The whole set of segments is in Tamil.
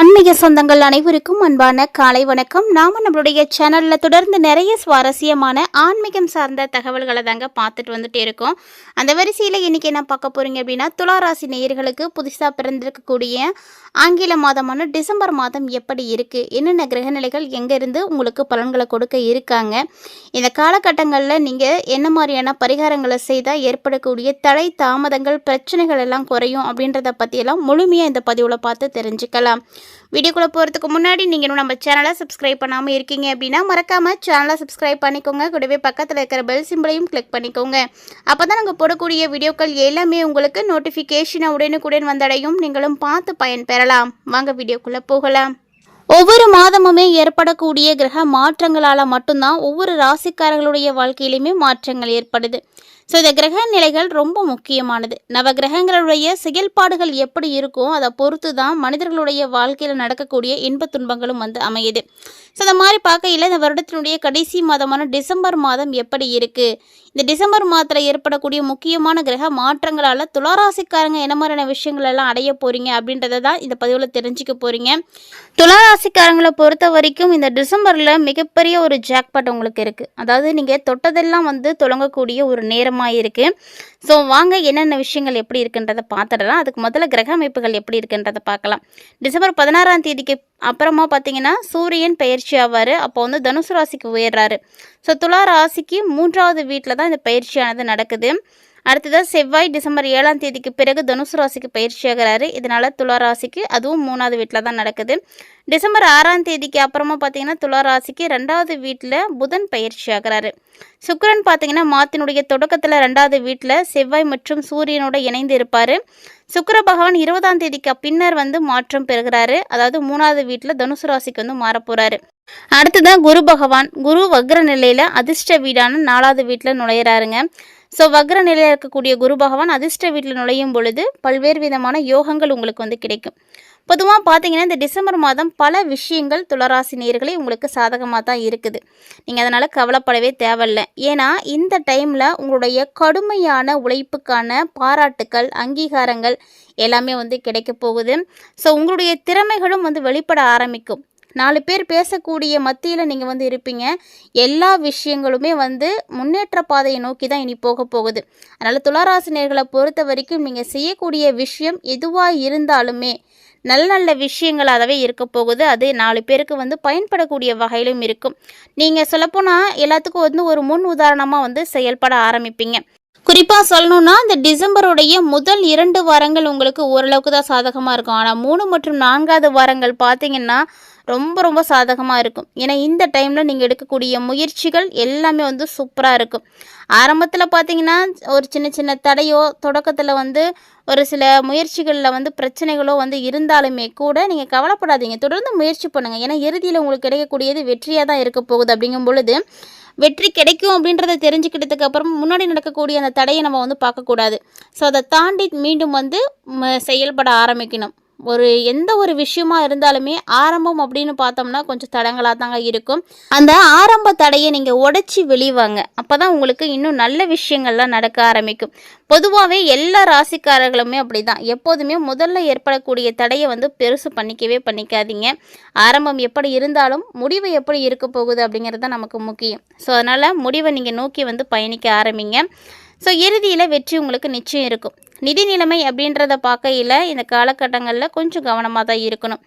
ஆன்மீக சொந்தங்கள் அனைவருக்கும் அன்பான காலை வணக்கம். நாம நம்மளுடைய சேனலில் தொடர்ந்து நிறைய சுவாரஸ்யமான ஆன்மீகம் சார்ந்த தகவல்களை தாங்க பார்த்துட்டு வந்துட்டே இருக்கோம். அந்த வரிசையில் இன்னைக்கு என்ன பார்க்க போகிறீங்க அப்படின்னா துளாராசி நேயர்களுக்கு புதுசாக பிறந்திருக்கக்கூடிய ஆங்கில மாதமான டிசம்பர் மாதம் எப்படி இருக்குது என்னென்ன கிரகநிலைகள் எங்கேருந்து உங்களுக்கு பலன்களை கொடுக்க இருக்காங்க? இந்த காலகட்டங்களில் நீங்கள் என்ன மாதிரியான பரிகாரங்களை செய்தால் ஏற்படக்கூடிய தடை தாமதங்கள் பிரச்சனைகள் எல்லாம் குறையும் அப்படின்றத பற்றியெல்லாம் முழுமையாக இந்த பதிவில் பார்த்து தெரிஞ்சுக்கலாம். வீடியோக்குள்ளே போகிறதுக்கு முன்னாடி நீங்கள் இன்னும் நம்ம சேனலை சப்ஸ்கிரைப் பண்ணாமல் இருக்கீங்க அப்படின்னா மறக்காமல் சேனலை சப்ஸ்கிரைப் பண்ணிக்கோங்க. கூடவே பக்கத்தில் இருக்கிற பெல் சிம்பிளையும் கிளிக் பண்ணிக்கோங்க. அப்போ தான் நாங்கள் போடக்கூடிய வீடியோக்கள் எல்லாமே உங்களுக்கு நோட்டிஃபிகேஷனை உடனுக்குடன் வந்தடையும். நீங்களும் பார்த்து பயன்பெறலாம் வாங்க வீடியோக்குள்ளே போகலாம். ஒவ்வொரு மாதமுமே ஏற்படக்கூடிய கிரக மாற்றங்களால் மட்டும்தான் ஒவ்வொரு ராசிக்காரர்களுடைய வாழ்க்கையிலுமே மாற்றங்கள் ஏற்படுது. ஸோ இந்த கிரக நிலைகள் ரொம்ப முக்கியமானது. நவ கிரகங்களுடைய செயல்பாடுகள் எப்படி இருக்கும் அதை பொறுத்து தான் மனிதர்களுடைய வாழ்க்கையில் நடக்கக்கூடிய இன்பத் துன்பங்களும் வந்து அமையுது. ஸோ அந்த மாதிரி பார்க்கையில் இந்த வருடத்தினுடைய கடைசி மாதமான டிசம்பர் மாதம் எப்படி இருக்குது இந்த டிசம்பர் மாதத்தில் ஏற்படக்கூடிய முக்கியமான கிரக மாற்றங்களால் துளாராசிக்காரங்க என்ன மாதிரியான விஷயங்கள் எல்லாம் அடைய போகிறீங்க அப்படின்றத தான் இந்த பதிவில் தெரிஞ்சுக்க போகிறீங்க துளாராசிக்காரங்களை பொறுத்த வரைக்கும் இந்த டிசம்பரில் மிகப்பெரிய ஒரு ஜாக்பாட் உங்களுக்கு இருக்குது அதாவது நீங்கள் தொட்டதெல்லாம் வந்து தொடங்கக்கூடிய ஒரு நேரமாக இருக்குது ஸோ வாங்க என்னென்ன விஷயங்கள் எப்படி இருக்குன்றதை பார்த்துடலாம். அதுக்கு முதல்ல கிரக அமைப்புகள் எப்படி இருக்குன்றதை பார்க்கலாம். டிசம்பர் பதினாறாம் தேதிக்கு அப்புறமா பார்த்தீங்கன்னா சூரியன் பயிற்சி ஆவார். அப்போ வந்து தனுசு ராசிக்கு உயர்றாரு. ஸோ துலா ராசிக்கு மூன்றாவது வீட்டில் தான் இந்த பயிற்சியானது நடக்குது. அடுத்ததாக செவ்வாய் டிசம்பர் ஏழாம் தேதிக்கு பிறகு தனுசு ராசிக்கு பயிற்சியாகிறாரு இதனால் துலா ராசிக்கு அதுவும் மூணாவது வீட்டில் தான் நடக்குது. டிசம்பர் ஆறாம் தேதிக்கு அப்புறமா பார்த்தீங்கன்னா துலா ராசிக்கு ரெண்டாவது வீட்டில் புதன் பயிற்சி சுக்கரன் பார்த்தீங்கன்னா மாத்தினுடைய தொடக்கத்தில் ரெண்டாவது வீட்டில் செவ்வாய் மற்றும் சூரியனோட இணைந்து இருப்பார். சுக்கர பகவான் இருபதாம் தேதிக்கு பின்னர் வந்து மாற்றம் பெறுகிறாரு. அதாவது மூணாவது வீட்டில் தனுசு ராசிக்கு வந்து மாறப் போறாரு அடுத்ததான் குரு பகவான் குரு வக்ர நிலையில் அதிர்ஷ்ட வீடான நாலாவது வீட்டில் நுழையிறாருங்க. ஸோ வக்ர நிலையில் இருக்கக்கூடிய குரு பகவான் அதிர்ஷ்ட வீட்டில் நுழையும் பொழுது பல்வேறு விதமான யோகங்கள் உங்களுக்கு வந்து கிடைக்கும். பொதுவாக பார்த்தீங்கன்னா இந்த டிசம்பர் மாதம் பல விஷயங்கள் துளராசி நேர்களே உங்களுக்கு சாதகமாக தான் இருக்குது. நீங்கள் அதனால் கவலைப்படவே தேவையில்லை. ஏன்னா இந்த டைமில் உங்களுடைய கடுமையான உழைப்புக்கான பாராட்டுக்கள் அங்கீகாரங்கள் எல்லாமே வந்து கிடைக்க போகுது. ஸோ உங்களுடைய திறமைகளும் வந்து வெளிப்பட ஆரம்பிக்கும். நாலு பேர் பேசக்கூடிய மத்தியில் நீங்கள் வந்து இருப்பீங்க. எல்லா விஷயங்களுமே வந்து முன்னேற்ற பாதையை நோக்கி தான் இனி போக போகுது. அதனால் துளாராசினியர்களை பொறுத்த வரைக்கும் நீங்கள் செய்யக்கூடிய விஷயம் எதுவாக இருந்தாலுமே நல்ல நல்ல விஷயங்களாகவே இருக்க போகுது. அது நாலு பேருக்கு வந்து பயன்படக்கூடிய வகையிலும் இருக்கும். நீங்கள் சொல்லப்போனால் எல்லாத்துக்கும் வந்து ஒரு முன் உதாரணமாக வந்து செயல்பட ஆரம்பிப்பீங்க. குறிப்பாக சொல்லணும்னா இந்த டிசம்பருடைய முதல் இரண்டு வாரங்கள் உங்களுக்கு ஓரளவுக்கு தான் சாதகமாக இருக்கும். ஆனால் மூணு மற்றும் நான்காவது வாரங்கள் பார்த்தீங்கன்னா ரொம்ப ரொம்ப சாதகமாக இருக்கும். ஏன்னா இந்த டைமில் நீங்கள் எடுக்கக்கூடிய முயற்சிகள் எல்லாமே வந்து சூப்பராக இருக்கும். ஆரம்பத்தில் பார்த்தீங்கன்னா ஒரு சின்ன சின்ன தடையோ தொடக்கத்தில் வந்து ஒரு சில முயற்சிகளில் வந்து பிரச்சனைகளோ வந்து இருந்தாலுமே கூட நீங்கள் கவலைப்படாதீங்க. தொடர்ந்து முயற்சி பண்ணுங்கள் ஏன்னா இறுதியில் உங்களுக்கு கிடைக்கக்கூடியது வெற்றியாக தான் இருக்க போகுது அப்படிங்கும் பொழுது வெற்றி கிடைக்கும் அப்படின்றத தெரிஞ்சுக்கிட்டதுக்கு அப்புறம் முன்னாடி நடக்கக்கூடிய அந்த தடையை நம்ம வந்து பார்க்கக்கூடாது. ஸோ அதை தாண்டி மீண்டும் வந்து ம- செயல்பட ஆரம்பிக்கணும். ஒரு எந்த ஒரு விஷயமா இருந்தாலுமே ஆரம்பம் அப்படின்னு பார்த்தோம்னா கொஞ்சம் தடங்களாக தாங்க இருக்கும். அந்த ஆரம்ப தடையை நீங்கள் உடச்சி வெளிவாங்க. அப்போ தான் உங்களுக்கு இன்னும் நல்ல விஷயங்கள்லாம் நடக்க ஆரம்பிக்கும். பொதுவாகவே எல்லா ராசிக்காரர்களுமே அப்படி தான் எப்போதுமே முதல்ல ஏற்படக்கூடிய தடையை வந்து பெருசு பண்ணிக்கவே பண்ணிக்காதீங்க. ஆரம்பம் எப்படி இருந்தாலும் முடிவு எப்படி இருக்க போகுது அப்படிங்கிறது தான் நமக்கு முக்கியம். ஸோ அதனால் முடிவை நீங்கள் நோக்கி வந்து பயணிக்க ஆரம்பிங்க. ஸோ இறுதியில் வெற்றி உங்களுக்கு நிச்சயம் இருக்கும். நிதி நிலைமை அப்படின்றத பார்க்கையில் இந்த காலகட்டங்களில் கொஞ்சம் கவனமாக தான் இருக்கணும்.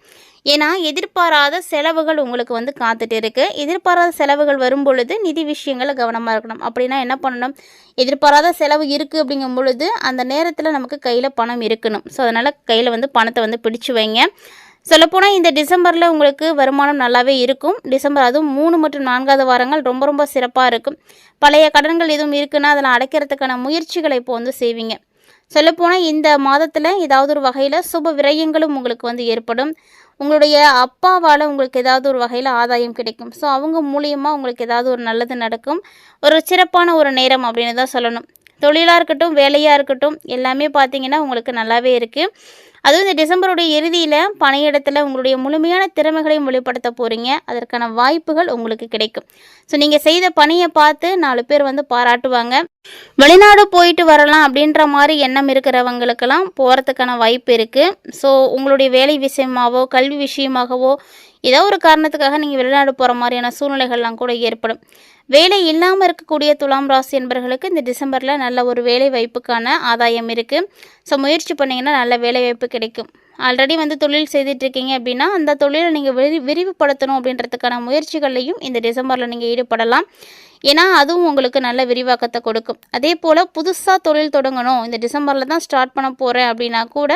ஏன்னா எதிர்பாராத செலவுகள் உங்களுக்கு வந்து காத்துட்டு இருக்குது எதிர்பாராத செலவுகள் வரும் பொழுது நிதி விஷயங்களை கவனமாக இருக்கணும். அப்படின்னா என்ன பண்ணணும்? எதிர்பாராத செலவு இருக்குது அப்படிங்கும் பொழுது அந்த நேரத்தில் நமக்கு கையில் பணம் இருக்கணும். ஸோ அதனால் கையில் வந்து பணத்தை வந்து பிடிச்சு வைங்க. சொல்லப்போனால் இந்த டிசம்பரில் உங்களுக்கு வருமானம் நல்லாவே இருக்கும். டிசம்பர் அதுவும் மூணு மற்றும் நான்காவது வாரங்கள் ரொம்ப ரொம்ப சிறப்பாக இருக்கும். பழைய கடன்கள் எதுவும் இருக்குன்னா அதெல்லாம் அடைக்கிறதுக்கான முயற்சிகளை இப்போ வந்து செய்வீங்க. சொல்லப்போனால் இந்த மாதத்தில் ஏதாவது ஒரு வகையில் சுப விரயங்களும் உங்களுக்கு வந்து ஏற்படும். உங்களுடைய அப்பாவால் உங்களுக்கு ஏதாவது ஒரு வகையில் ஆதாயம் கிடைக்கும். ஸோ அவங்க மூலியமாக உங்களுக்கு ஏதாவது ஒரு நல்லது நடக்கும். ஒரு சிறப்பான ஒரு நேரம் அப்படின்னு தான் சொல்லணும். தொழிலாக இருக்கட்டும் வேலையாக இருக்கட்டும் எல்லாமே பார்த்தீங்கன்னா உங்களுக்கு நல்லாவே இருக்குது அதுவும் இந்த டிசம்பருடைய இறுதியில் பணியிடத்தில் உங்களுடைய முழுமையான திறமைகளையும் வெளிப்படுத்த போகிறீங்க அதற்கான வாய்ப்புகள் உங்களுக்கு கிடைக்கும். ஸோ நீங்கள் செய்த பணியை பார்த்து நாலு பேர் வந்து பாராட்டுவாங்க. வெளிநாடு போயிட்டு வரலாம் அப்படின்ற மாதிரி எண்ணம் இருக்கிறவங்களுக்கெல்லாம் போகிறதுக்கான வாய்ப்பு இருக்குது ஸோ உங்களுடைய வேலை விஷயமாகவோ கல்வி விஷயமாகவோ ஏதோ ஒரு காரணத்துக்காக நீங்கள் வெளிநாடு போகிற மாதிரியான சூழ்நிலைகள்லாம் கூட ஏற்படும். வேலை இல்லாமல் இருக்கக்கூடிய துலாம் ராசி என்பவர்களுக்கு இந்த டிசம்பரில் நல்ல ஒரு வேலை வாய்ப்புக்கான ஆதாயம் இருக்குது ஸோ முயற்சி பண்ணிங்கன்னா நல்ல வேலை வாய்ப்பு கிடைக்கும். ஆல்ரெடி வந்து தொழில் செய்துட்டு இருக்கீங்க அப்படின்னா அந்த தொழிலை நீங்கள் விரி விரிவுபடுத்தணும் அப்படின்றதுக்கான முயற்சிகள்லையும் இந்த டிசம்பரில் நீங்கள் ஈடுபடலாம். ஏன்னா அதுவும் உங்களுக்கு நல்ல விரிவாக்கத்தை கொடுக்கும். அதே போல் புதுசாக தொழில் தொடங்கணும். இந்த டிசம்பரில் தான் ஸ்டார்ட் பண்ண போகிறேன் அப்படின்னா கூட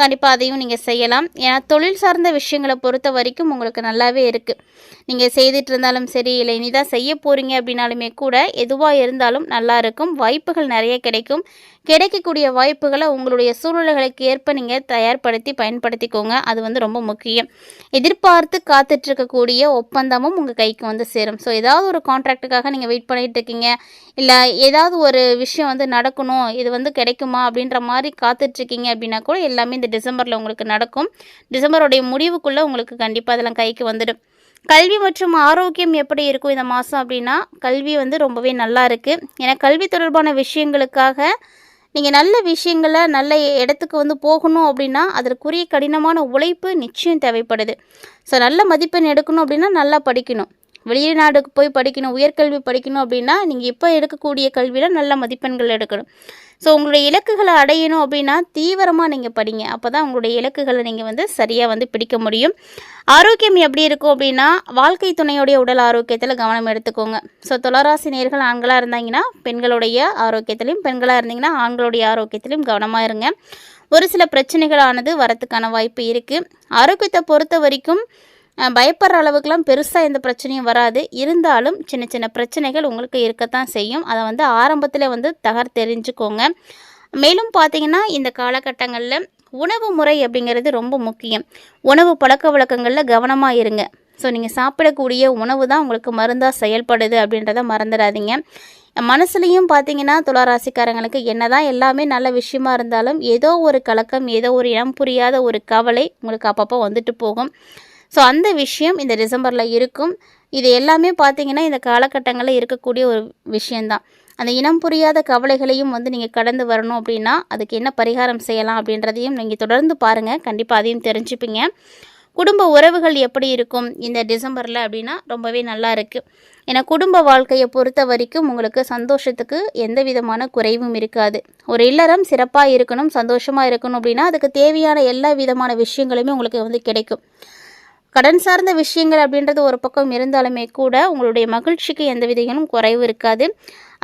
கண்டிப்பாக அதையும் நீங்கள் செய்யலாம். ஏன்னா தொழில் சார்ந்த விஷயங்களை பொறுத்த வரைக்கும் உங்களுக்கு நல்லாவே இருக்குது நீங்கள் செய்துட்டு இருந்தாலும் சரி இல்லை இனிதான் செய்ய போகிறீங்க அப்படின்னாலுமே கூட எதுவாக இருந்தாலும் நல்லா இருக்கும். வாய்ப்புகள் நிறைய கிடைக்கும். கிடைக்கக்கூடிய வாய்ப்புகளை உங்களுடைய சூழ்நிலைகளுக்கு ஏற்ப நீங்கள் தயார்படுத்தி பயன்படுத்திக்கோங்க. அது வந்து ரொம்ப முக்கியம். எதிர்பார்த்து காத்துட்ருக்கக்கூடிய ஒப்பந்தமும் உங்கள் கைக்கு வந்து சேரும். ஸோ ஏதாவது ஒரு கான்ட்ராக்டுக்காக நீங்கள் நீங்கள் வெயிட் பண்ணிகிட்டு இருக்கீங்க. இல்லை ஏதாவது ஒரு விஷயம் வந்து நடக்கணும் இது வந்து கிடைக்குமா அப்படின்ற மாதிரி காத்துட்ருக்கீங்க அப்படின்னா கூட எல்லாமே இந்த டிசம்பரில் உங்களுக்கு நடக்கும். டிசம்பருடைய முடிவுக்குள்ளே உங்களுக்கு கண்டிப்பாக அதெல்லாம் கைக்கு வந்துடும். கல்வி மற்றும் ஆரோக்கியம் எப்படி இருக்கும் இந்த மாதம் அப்படின்னா கல்வி வந்து ரொம்பவே நல்லா இருக்குது ஏன்னா கல்வி தொடர்பான விஷயங்களுக்காக நீங்கள் நல்ல விஷயங்களை நல்ல இடத்துக்கு வந்து போகணும் அப்படின்னா அதற்குரிய கடினமான உழைப்பு நிச்சயம் தேவைப்படுது. ஸோ நல்ல மதிப்பெண் எடுக்கணும் அப்படின்னா நல்லா படிக்கணும். வெளிநாடுக்கு போய் படிக்கணும் உயர்கல்வி படிக்கணும் அப்படின்னா நீங்கள் இப்போ எடுக்கக்கூடிய கல்வியில் நல்ல மதிப்பெண்கள் எடுக்கணும். ஸோ உங்களுடைய இலக்குகளை அடையணும் அப்படின்னா தீவிரமாக நீங்கள் படிங்க. அப்போ தான் உங்களுடைய இலக்குகளை நீங்கள் வந்து சரியாக வந்து பிடிக்க முடியும். ஆரோக்கியம் எப்படி இருக்கும் அப்படின்னா வாழ்க்கை துணையுடைய உடல் ஆரோக்கியத்தில் கவனம் எடுத்துக்கோங்க. ஸோ துளராசி நேர்கள் ஆண்களாக இருந்தாங்கன்னா பெண்களுடைய ஆரோக்கியத்திலையும் பெண்களாக இருந்தீங்கன்னா ஆண்களுடைய ஆரோக்கியத்திலையும் கவனமாக இருங்க. ஒரு சில பிரச்சனைகளானது வரத்துக்கான வாய்ப்பு இருக்குது ஆரோக்கியத்தை பொறுத்த வரைக்கும் பயப்படுற அளவுக்குலாம் பெருசாக எந்த பிரச்சனையும் வராது. இருந்தாலும் சின்ன சின்ன பிரச்சனைகள் உங்களுக்கு இருக்கத்தான் செய்யும். அதை வந்து ஆரம்பத்தில் வந்து தகர் தெரிஞ்சுக்கோங்க. மேலும் பார்த்தீங்கன்னா இந்த காலகட்டங்களில் உணவு முறை அப்படிங்கிறது ரொம்ப முக்கியம். உணவு பழக்க வழக்கங்களில் கவனமாக இருங்க. ஸோ நீங்கள் சாப்பிடக்கூடிய உணவு தான் உங்களுக்கு மருந்தாக செயல்படுது அப்படின்றத மறந்துடாதீங்க. மனசுலையும் பார்த்தீங்கன்னா துளாராசிக்காரங்களுக்கு என்னதான் எல்லாமே நல்ல விஷயமா இருந்தாலும் ஏதோ ஒரு கலக்கம் ஏதோ ஒரு இனம் புரியாத ஒரு கவலை உங்களுக்கு அப்பப்போ வந்துட்டு போகும். ஸோ அந்த விஷயம் இந்த டிசம்பரில் இருக்கும். இது எல்லாமே பார்த்திங்கன்னா இந்த காலகட்டங்களில் இருக்கக்கூடிய ஒரு விஷயந்தான் அந்த இனம் புரியாத கவலைகளையும் வந்து நீங்கள் கடந்து வரணும் அப்படின்னா அதுக்கு என்ன பரிகாரம் செய்யலாம் அப்படின்றதையும் நீங்கள் தொடர்ந்து பாருங்கள் கண்டிப்பாக அதையும் தெரிஞ்சுப்பீங்க. குடும்ப உறவுகள் எப்படி இருக்கும் இந்த டிசம்பரில் அப்படின்னா ரொம்பவே நல்லா இருக்குது ஏன்னா குடும்ப வாழ்க்கையை பொறுத்த வரைக்கும் உங்களுக்கு சந்தோஷத்துக்கு எந்த விதமான குறைவும் இருக்காது. ஒரு இல்லறம் சிறப்பாக இருக்கணும் சந்தோஷமாக இருக்கணும் அப்படின்னா அதுக்கு தேவையான எல்லா விதமான விஷயங்களுமே உங்களுக்கு வந்து கிடைக்கும். கடன் சார்ந்த விஷயங்கள் அப்படின்றது ஒரு பக்கம் இருந்தாலுமே கூட உங்களுடைய மகிழ்ச்சிக்கு எந்த விதைகளும் குறைவு இருக்காது.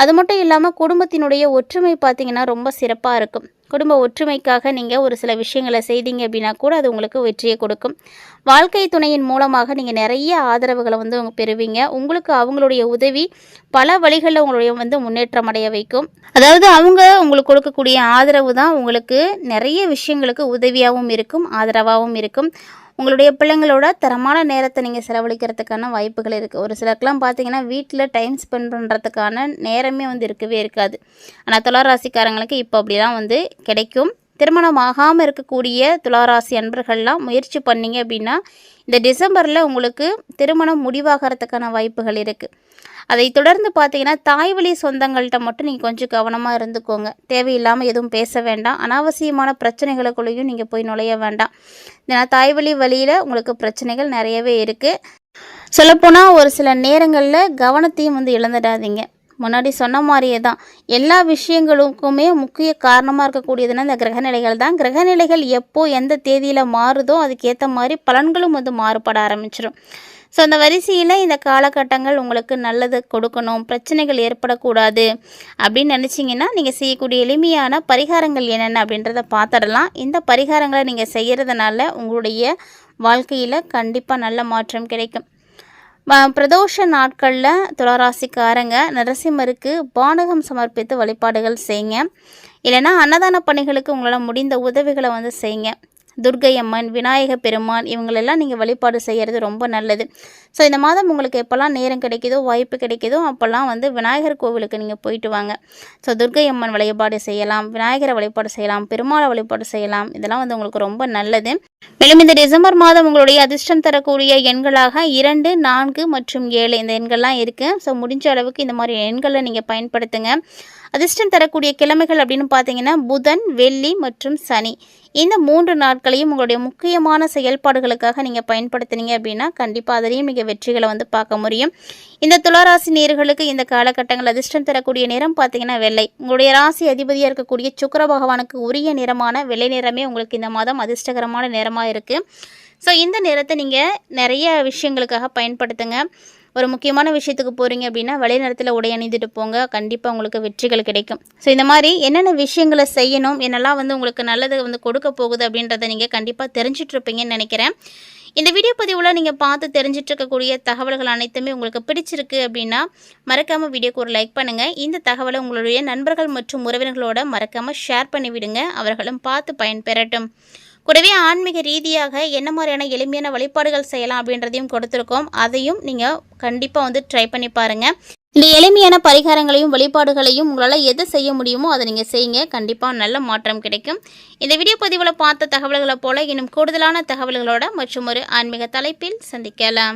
அது மட்டும் இல்லாமல் குடும்பத்தினுடைய ஒற்றுமை பார்த்திங்கன்னா ரொம்ப சிறப்பாக இருக்கும். குடும்ப ஒற்றுமைக்காக நீங்கள் ஒரு சில விஷயங்களை செய்தீங்க அப்படின்னா கூட அது உங்களுக்கு வெற்றியை கொடுக்கும். வாழ்க்கை துணையின் மூலமாக நீங்கள் நிறைய ஆதரவுகளை வந்து அவங்க பெறுவீங்க. உங்களுக்கு அவங்களுடைய உதவி பல வழிகளில் உங்களுடைய வந்து முன்னேற்றம் அடைய வைக்கும். அதாவது அவங்க உங்களுக்கு கொடுக்கக்கூடிய ஆதரவு தான் உங்களுக்கு நிறைய விஷயங்களுக்கு உதவியாகவும் இருக்கும் ஆதரவாகவும் இருக்கும். உங்களுடைய பிள்ளைங்களோட தரமான நேரத்தை நீங்கள் செலவழிக்கிறதுக்கான வாய்ப்புகள் இருக்குது ஒரு சிலருக்குலாம் பார்த்தீங்கன்னா வீட்டில் டைம் ஸ்பெண்ட் பண்ணுறதுக்கான நேரமே வந்து இருக்கவே இருக்காது. ஆனால் துளாராசிக்காரங்களுக்கு இப்போ அப்படிலாம் வந்து கிடைக்கும். திருமணம் ஆகாமல் இருக்கக்கூடிய துளாராசி அன்பர்கள்லாம் முயற்சி பண்ணிங்க அப்படின்னா இந்த டிசம்பரில் உங்களுக்கு திருமணம் முடிவாகிறதுக்கான வாய்ப்புகள் இருக்குது அதை தொடர்ந்து பார்த்தீங்கன்னா தாய் வழி சொந்தங்கள்கிட்ட மட்டும் நீங்கள் கொஞ்சம் கவனமாக இருந்துக்கோங்க. தேவையில்லாமல் எதுவும் பேச வேண்டாம். அனாவசியமான பிரச்சனைகளுக்குள்ளேயும் நீங்கள் போய் நுழைய வேண்டாம். ஏன்னா தாய் வழி வழியில் உங்களுக்கு பிரச்சனைகள் நிறையவே இருக்குது சொல்லப்போனால் ஒரு சில நேரங்களில் கவனத்தையும் வந்து இழந்துடாதீங்க. முன்னாடி சொன்ன மாதிரியே தான். எல்லா விஷயங்களுக்குமே முக்கிய காரணமாக இருக்கக்கூடியதுன்னா இந்த கிரகநிலைகள் தான். கிரகநிலைகள் எப்போது எந்த தேதியில் மாறுதோ அதுக்கேற்ற மாதிரி பலன்களும் வந்து மாறுபட ஆரம்பிச்சிடும் ஸோ அந்த வரிசையில் இந்த காலகட்டங்கள் உங்களுக்கு நல்லது கொடுக்கணும் பிரச்சனைகள் ஏற்படக்கூடாது அப்படின்னு நினச்சிங்கன்னா நீங்கள் செய்யக்கூடிய எளிமையான பரிகாரங்கள் என்னென்ன அப்படின்றத பார்த்துடலாம் இந்த பரிகாரங்களை நீங்கள் செய்கிறதுனால உங்களுடைய வாழ்க்கையில் கண்டிப்பாக நல்ல மாற்றம் கிடைக்கும். பிரதோஷ நாட்களில் துளராசிக்காரங்க நரசிம்மருக்கு பானகம் சமர்ப்பித்து வழிபாடுகள் செய்யுங்க. இல்லைன்னா அன்னதான பணிகளுக்கு உங்களால் முடிந்த உதவிகளை வந்து செய்யுங்க. துர்க்கை அம்மன் விநாயக பெருமான் இவங்களெல்லாம் நீங்கள் வழிபாடு செய்கிறது ரொம்ப நல்லது. ஸோ இந்த மாதம் உங்களுக்கு எப்போல்லாம் நேரம் கிடைக்குதோ வாய்ப்பு கிடைக்குதோ அப்போல்லாம் வந்து விநாயகர் கோவிலுக்கு நீங்கள் போயிட்டு வாங்க. ஸோ துர்க்கை அம்மன் வழிபாடு செய்யலாம் விநாயகரை வழிபாடு செய்யலாம் பெருமாளை வழிபாடு செய்யலாம். இதெல்லாம் வந்து உங்களுக்கு ரொம்ப நல்லது. மேலும் இந்த டிசம்பர் மாதம் உங்களுடைய அதிர்ஷ்டம் தரக்கூடிய எண்களாக இரண்டு நான்கு மற்றும் ஏழு இந்த எண்கள்லாம் இருக்குது ஸோ முடிஞ்ச அளவுக்கு இந்த மாதிரி எண்களை நீங்கள் பயன்படுத்துங்க. அதிர்ஷ்டம் தரக்கூடிய கிழமைகள் அப்படின்னு பார்த்தீங்கன்னா புதன் வெள்ளி மற்றும் சனி. இந்த மூன்று நாட்களையும் உங்களுடைய முக்கியமான செயல்பாடுகளுக்காக நீங்கள் பயன்படுத்துனீங்க அப்படின்னா கண்டிப்பாக அதிலையும் நீங்கள் வெற்றிகளை வந்து பார்க்க முடியும். இந்த துளாராசி நேர்களுக்கு இந்த காலகட்டங்கள் அதிர்ஷ்டம் தரக்கூடிய நிறம் பார்த்தீங்கன்னா வெள்ளை. உங்களுடைய ராசி அதிபதியாக இருக்கக்கூடிய சுக்கிர பகவானுக்கு உரிய நிறமான வெள்ளை நிறமே உங்களுக்கு இந்த மாதம் அதிர்ஷ்டகரமான நிறமாக இருக்குது ஸோ இந்த நிறத்தை நீங்கள் நிறைய விஷயங்களுக்காக பயன்படுத்துங்க. ஒரு முக்கியமான விஷயத்துக்கு போகிறீங்க அப்படின்னா வழி நேரத்தில் உடை அணிந்துட்டு போங்க. கண்டிப்பாக உங்களுக்கு வெற்றிகள் கிடைக்கும். ஸோ இந்த மாதிரி என்னென்ன விஷயங்களை செய்யணும் என்னெல்லாம் வந்து உங்களுக்கு நல்லது வந்து கொடுக்க போகுது அப்படின்றத நீங்கள் கண்டிப்பாக தெரிஞ்சிட்ருப்பீங்கன்னு நினைக்கிறேன். இந்த வீடியோ பதிவில் நீங்கள் பார்த்து தெரிஞ்சிட்ருக்கக்கூடிய தகவல்கள் அனைத்துமே உங்களுக்கு பிடிச்சிருக்கு அப்படின்னா மறக்காமல் வீடியோக்கு ஒரு லைக் பண்ணுங்கள் இந்த தகவலை உங்களுடைய நண்பர்கள் மற்றும் உறவினர்களோட மறக்காமல் ஷேர் பண்ணி விடுங்க அவர்களும் பார்த்து பயன்பெறட்டும். கூடவே ஆன்மீக ரீதியாக என்ன மாதிரியான எளிமையான வழிபாடுகள் செய்யலாம் அப்படின்றதையும் கொடுத்துருக்கோம். அதையும் நீங்கள் கண்டிப்பாக வந்து ட்ரை பண்ணி பாருங்கள் இந்த எளிமையான பரிகாரங்களையும் வழிபாடுகளையும் உங்களால் எது செய்ய முடியுமோ அதை நீங்கள் செய்யுங்க. கண்டிப்பாக நல்ல மாற்றம் கிடைக்கும். இந்த வீடியோ பதிவில் பார்த்த தகவல்களை போல இன்னும் கூடுதலான தகவல்களோட மற்றும் ஒரு ஆன்மீக தலைப்பில் சந்திக்கலாம்.